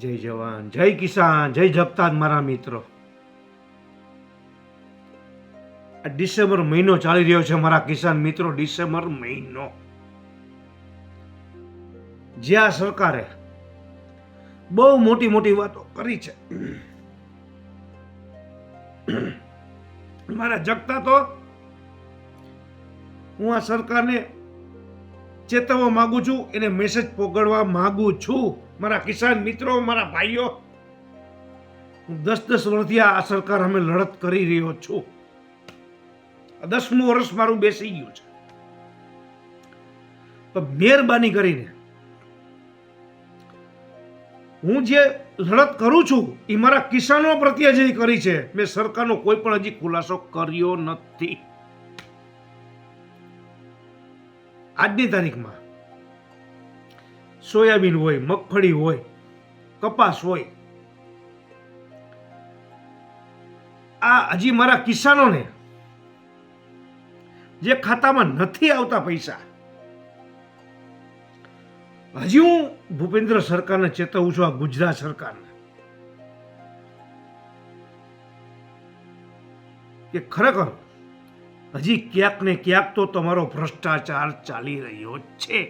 જય જવાન, જય કિસાન, જય જપતાન મારા મિત્રો. આ ડિસેમ્બર મહિનો ચાલી રહ્યો છે મારા કિસાન મિત્રો, ડિસેમ્બર મહિનો. જે આ સરકારે બહુ મોટી મોટી વાતો કરી છે. મારા જગતા તો હું આ સરકારને ચેતવવા માંગુ છું, એને મેસેજ પોગડવા માંગુ છું. મારા કિસાન મિત્રો, મારા ભાઈઓ, હું દસ દસ વર્ષથી આ સરકાર અમે લડત કરી રહ્યો છું. દસમું વર્ષ મારું બેસી ગયું છે. પણ મહેરબાની કરીને હું જે લડત કરું છું એ મારા કિસાનો પ્રત્યે જે કરી છે, મેં સરકારનો કોઈ પણ હજી ખુલાસો કર્યો નથી. આજની તારીખમાં સોયાબીન હોય, મગફળી હોય, કપાસ હોય. આ હજી મારા કિસાનોને જે ખાતામાં નથી આવતા પૈસા, હજી હું ભૂપેન્દ્ર સરકારને ચેતવું છું, આ ગુજરાત સરકારને, કે ખરેખર હજી ક્યાંક ને ક્યાંક તો તમારો ભ્રષ્ટાચાર ચાલી રહ્યો છે.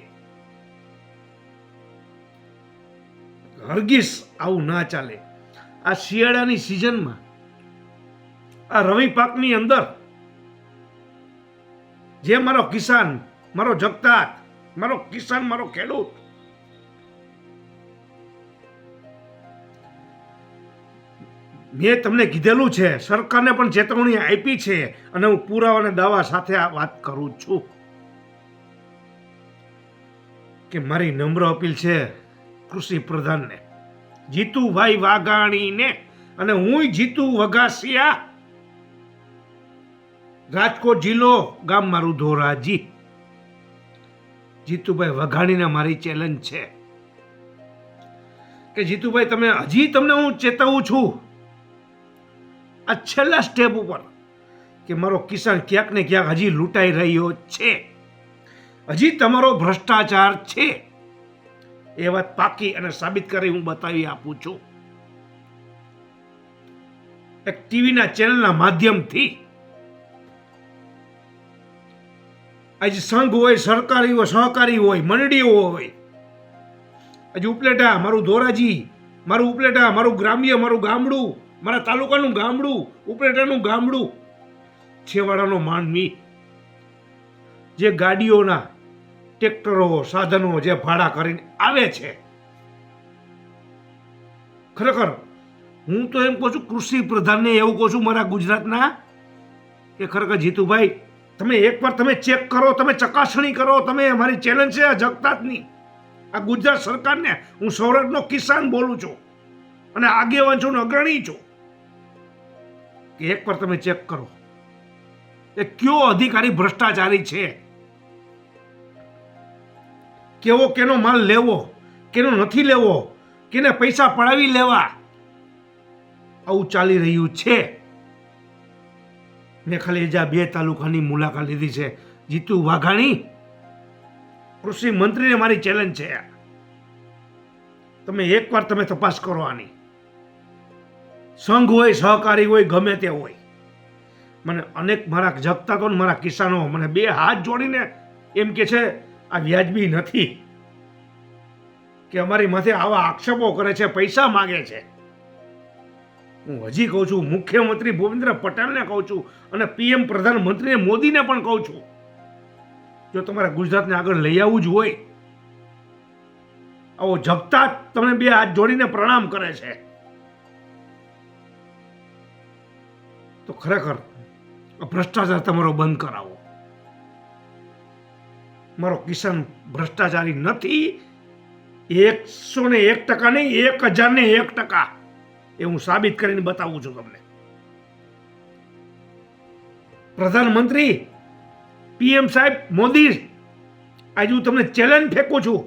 હરગીસ આવું ના ચાલે. આ શિયાળાની સિઝનમાં, આ રવિ પાકની અંદર, જે મારો કિસાન, મારો જગતાત, મારો કિસાન, મારો ખેડૂત, મેં તમને કીધેલું છે, સરકારને પણ ચેતવણી આપી છે અને હું પુરાવા અને દાવા સાથે આ વાત કરું છું. કે મારી નમ્ર અપીલ છે કૃષિ પ્રધાનને. જીતુભાઈ વાઘાણીને અને હું જીતુ વઘાસિયા. રાજકોટ જિલ્લો, ગામ મારું ધોરાજી. જીતુભાઈ વઘાણીને મારી ચેલેન્જ છે. કે જીતુભાઈ, તમે હજી તમને હું ચેતવું છું. આ છેલ્લા સ્ટેપ ઉપર કે મારો કિસાન ક્યાંક ને ક્યાંક હજી લૂંટાઈ રહ્યો છે. હજી તમારો ભ્રષ્ટાચાર છે. એ વાત પાકી અને સાબિત કરી હું બતાવી આપું છું. એક ટીવીના ચેનલના માધ્યમથી આજે સંઘ હોય, સરકારી હોય, સહકારી હોય, મંડળીઓ હોય. આજે ઉપલેટા, મારું ધોરાજી, મારું ઉપલેટા, મારું ગ્રામ્ય, મારું ગામડું, મારા તાલુકાનું ગામડું, ઉપલેટાનું ગામડું. છેવાડાનો માનવી. જે ગાડીઓના ટ્રેક્ટરો, સાધનો જે ભાડા કરીને આવે છે. ખરેખર, હું તો એમ કહું છું, કૃષિ પ્રધાનને એવું કહું છું, મારા ગુજરાતના, કે ખરેખર જીતુભાઈ, તમે એકવાર તમે ચેક કરો, તમે ચકાસણી કરો, તમે મારી ચેલેન્જ છે, આ જગતાતની. આ ગુજરાત સરકારને હું સૌરાષ્ટ્રનો કિસાન બોલું છું અને આગેવાન છું અગ્રણી છું. કે એકવાર તમે ચેક કરો. એ કયો અધિકારી ભ્રષ્ટાચારી છે? કેવો કેનો માલ લેવો, કેનો નથી લેવો, કેને પૈસા પડાવી લેવા? આવું ચાલી રહ્યું છે. મેં ખાલી જ્યાં બે તાલુકાની મુલાકાત લીધી છે. જીતુ વાઘાણી, કૃષિ મંત્રીને મારી ચેલેન્જ છે. તમે એકવાર તમે તપાસ કરો આની. સંઘ હોય, સહકારી હોય, ગમે તે હોય. મને અનેક મારા જગતા તો મારા કિસાનો મને બે હાથ જોડીને એમ કે છે આ વ્યાજબી નથી કે અમારી માથે આવા આક્ષેપો કરે છે, પૈસા માગે છે. હું હજી કહું છું, મુખ્યમંત્રી ભૂપેન્દ્ર પટેલને કહું છું અને પીએમ પ્રધાનમંત્રી મોદીને પણ કહું છું, જો તમારે ગુજરાતને આગળ લઈ આવવું જ હોય, આવો જગતા તમને બે હાથ જોડીને પ્રણામ કરે છે. તો ખરેખર ભ્રષ્ટાચાર તમારો બંધ કરાવો. મારો કિસાન ભ્રષ્ટાચારી નથી. એકસો ને એક ટકા નહીં, એક હજાર ને એક ટકા. એ હું સાબિત કરીને બતાવું છું તમને. પ્રધાનમંત્રી, પીએમ સાહેબ મોદી, આજે હું તમને ચેલેન્જ ફેંકું છું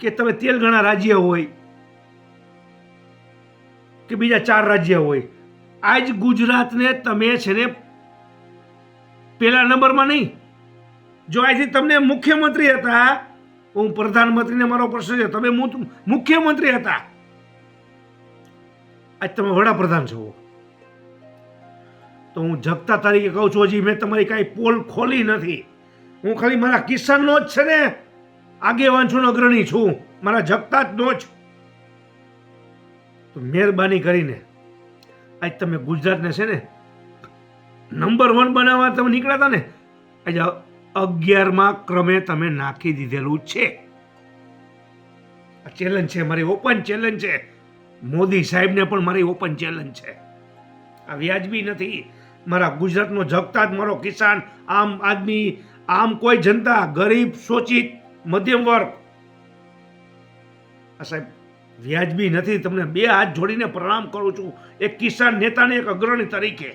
કે તમે તેલ ઘણા રાજ્ય હોય કે બીજા ચાર રાજ્ય હોય. આજ ગુજરાતને તમે છે ને પેલા નંબરમાં નહીં જો આજથી તમને મુખ્યમંત્રી હતા હું પ્રધાનમંત્રીને મારો પ્રશ્ન છે, તમે મુખ્યમંત્રી હતા. આજ તમે વડાપ્રધાન છો. તો હું જગતા તરીકે કહું છું, હજી મેં તમારી કાંઈ પોલ ખોલી નથી. હું ખાલી મારા કિસાનનો જ છે ને આગેવાન છું અગ્રણી છું. મારા જગતા જ નો જ. મહેરબાની કરીને, આજ તમે ગુજરાતને છે ને નંબર વન બનાવવા તમે નીકળ્યા હતા ને, આજે અગિયારમાં ક્રમે તમે નાખી દીધેલું છે. આ ચેલેન્જ છે, મારી ઓપન ચેલેન્જ છે. મોદી સાહેબને પણ મારી ઓપન ચેલેન્જ છે. આ વ્યાજબી નથી. મારા ગુજરાતનો જગતા જ મારો કિસાન, આમ આદમી, આમ કોઈ જનતા, ગરીબ શોષિત મધ્યમ વર્ગ. આ સાહેબ, વ્યાજબી નથી. તમને બે હાથ જોડીને પ્રણામ કરું છું. એક કિસાન નેતાને, એક અગ્રણી તરીકે.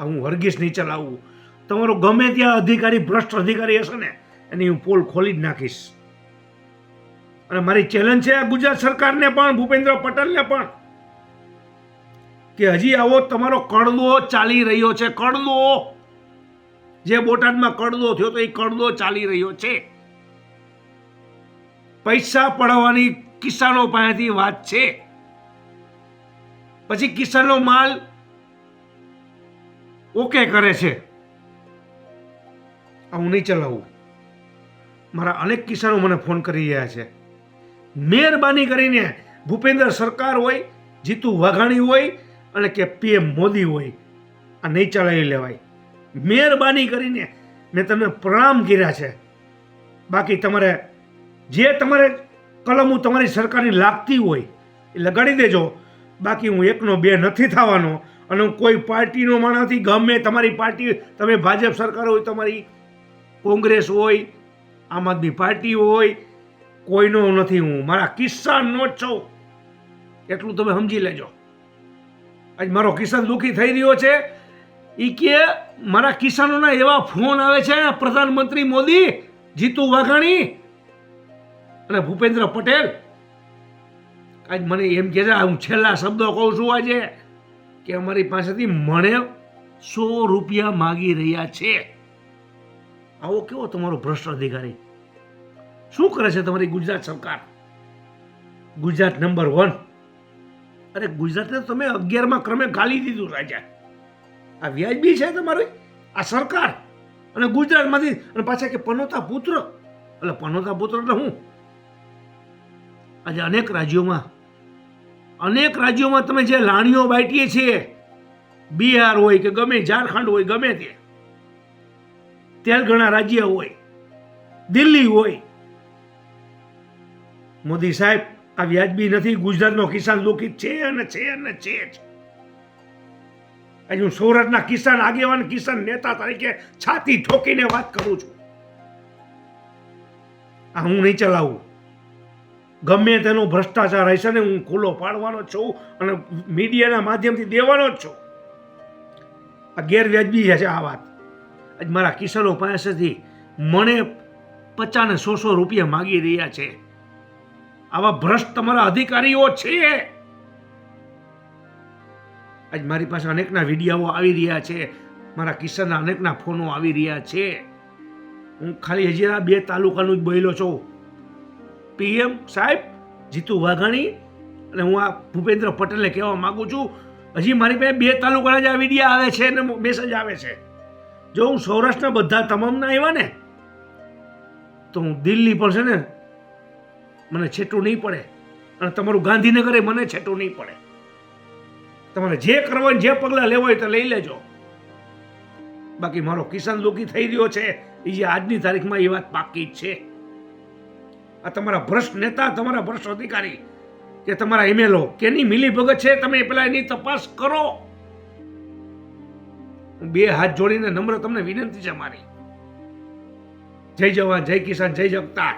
હું વર્ગીસ નહીં ચલાવું તમારો ગમે ત્યાં અધિકારી, ભ્રષ્ટ અધિકારી હશે ને, એની હું પોલ ખોલી જ નાખીશ. અને મારી ચેલેન્જ છે આ ગુજરાત સરકારને પણ ભૂપેન્દ્ર પટેલને પણ, કે હજી આવો તમારો કડદો ચાલી રહ્યો છે, કડદો. જે બોટાદમાં કડદો થયો તો એ કડદો ચાલી રહ્યો છે. પૈસા પડવાની કિસાનો પાસેથી વાત છે. પછી કિસાનો માલ ઓકે કરે છે. આ હું નહીં ચલાવું. મારા અનેક કિસાનો મને ફોન કરી રહ્યા છે. મહેરબાની કરીને ભૂપેન્દ્ર સરકાર હોય, જીતુ વાઘાણી હોય અને કે પીએમ મોદી હોય, આ નહીં ચલાવી લેવાય. મહેરબાની કરીને મેં તમને પ્રણામ કર્યા છે. બાકી તમારે જે તમારે કલમો તમારી સરકારની લાગતી હોય એ લગાડી દેજો. બાકી હું એકનો બે નથી થવાનો અને હું કોઈ પાર્ટીનો માણસ નથી. ગમે તમારી પાર્ટી, તમે ભાજપ સરકાર હોય, તમારી કોંગ્રેસ હોય, આમ આદમી પાર્ટી હોય, કોઈનો નથી હું, મારા કિસાનનો જ છું. એટલું તમે સમજી લેજો. આજ મારો કિસાન દુઃખી થઈ રહ્યો છે. એ કે મારા કિસાનોના એવા ફોન આવે છે, પ્રધાનમંત્રી મોદી, જીતુ વાઘાણી અને ભૂપેન્દ્ર પટેલ. આજ મને એમ કહે છે હું છેલ્લા શબ્દો કહું છું આજે, કે અમારી પાસેથી મને સો રૂપિયા માગી રહ્યા છે. આવો કેવો તમારો ભ્રષ્ટ અધિકારી? શું કરે છે તમારી ગુજરાત સરકાર? Gujarat number one. અરે ગુજરાતને તમે અગિયારમાં ક્રમે ગાલી દીધું રાજા. આ વ્યાજબી છે તમારી? આ સરકાર. અને ગુજરાતમાંથી, અને પાછા કે પનોતા પુત્ર. એટલે પનોતા પુત્ર એટલે હું? આજે અનેક રાજ્યોમાં અનેક રાજ્યોમાં તમે જે લાણીઓ બાટીએ છીએ, બિહાર હોય કે ગમે ઝારખંડ હોય, ગમે તે તેલંગાણા રાજ્ય હોય. દિલ્હી હોય. મોદી સાહેબ, આ વ્યાજબી નથી, ગુજરાતનો કિસાન દુઃખિત છે અને છે અને છે જ. આજે હું સૌરાષ્ટ્રના કિસાન આગેવાન, કિસાન નેતા તરીકે છાતી ઠોકીને વાત કરું છું. આ હું નહીં ચલાવું. ગમે તેનો ભ્રષ્ટાચાર હશે ને હું ખુલ્લો પાડવાનો છું અને મીડિયાના માધ્યમથી દેવાનો જ છું. આ ગેરવ્યાજબી છે આ વાત. આજ મારા કિશોરો પાસેથી મને પચાસ ને સો સો રૂપિયા માગી રહ્યા છે. આવા ભ્રષ્ટ તમારા અધિકારીઓ છે આજ મારી પાસે અનેકના વિડીયાઓ આવી રહ્યા છે. મારા કિશનના અનેકના ફોનો આવી રહ્યા છે. હું ખાલી હજી આ બે તાલુકાનું જ બોલ્યો છું. પીએમ સાહેબ જીતુ વાઘાણી અને હું આ ભૂપેન્દ્ર પટેલને કહેવા માગું છું. હજી મારી પાસે બે તાલુકાના જ આ વિડીયા આવે છે અને મેસેજ આવે છે. જો હું સૌરાષ્ટ્રના બધા તમામના આવ્યા ને, તો હું દિલ્હી પર છે ને, મને છેટું નહીં પડે. અને તમારું ગાંધીનગરે મને છેટું નહીં પડે. તમારે જે કરવાનું, જે પગલાં લેવા હોય તો લઈ લેજો. બાકી મારો કિસાન દુઃખી થઈ રહ્યો છે. એ જે આજની તારીખમાં એ વાત પાકી જ છે. આ તમારા ભ્રષ્ટ નેતા, તમારા ભ્રષ્ટ અધિકારી કે તમારા એમએલઓ કેની મિલી ભગત છે? તમે પેલા એની તપાસ કરો. બે હાથ જોડીને નમ્ર તમને વિનંતી છે મારી. જય જવાન જય કિસાન જય જગતા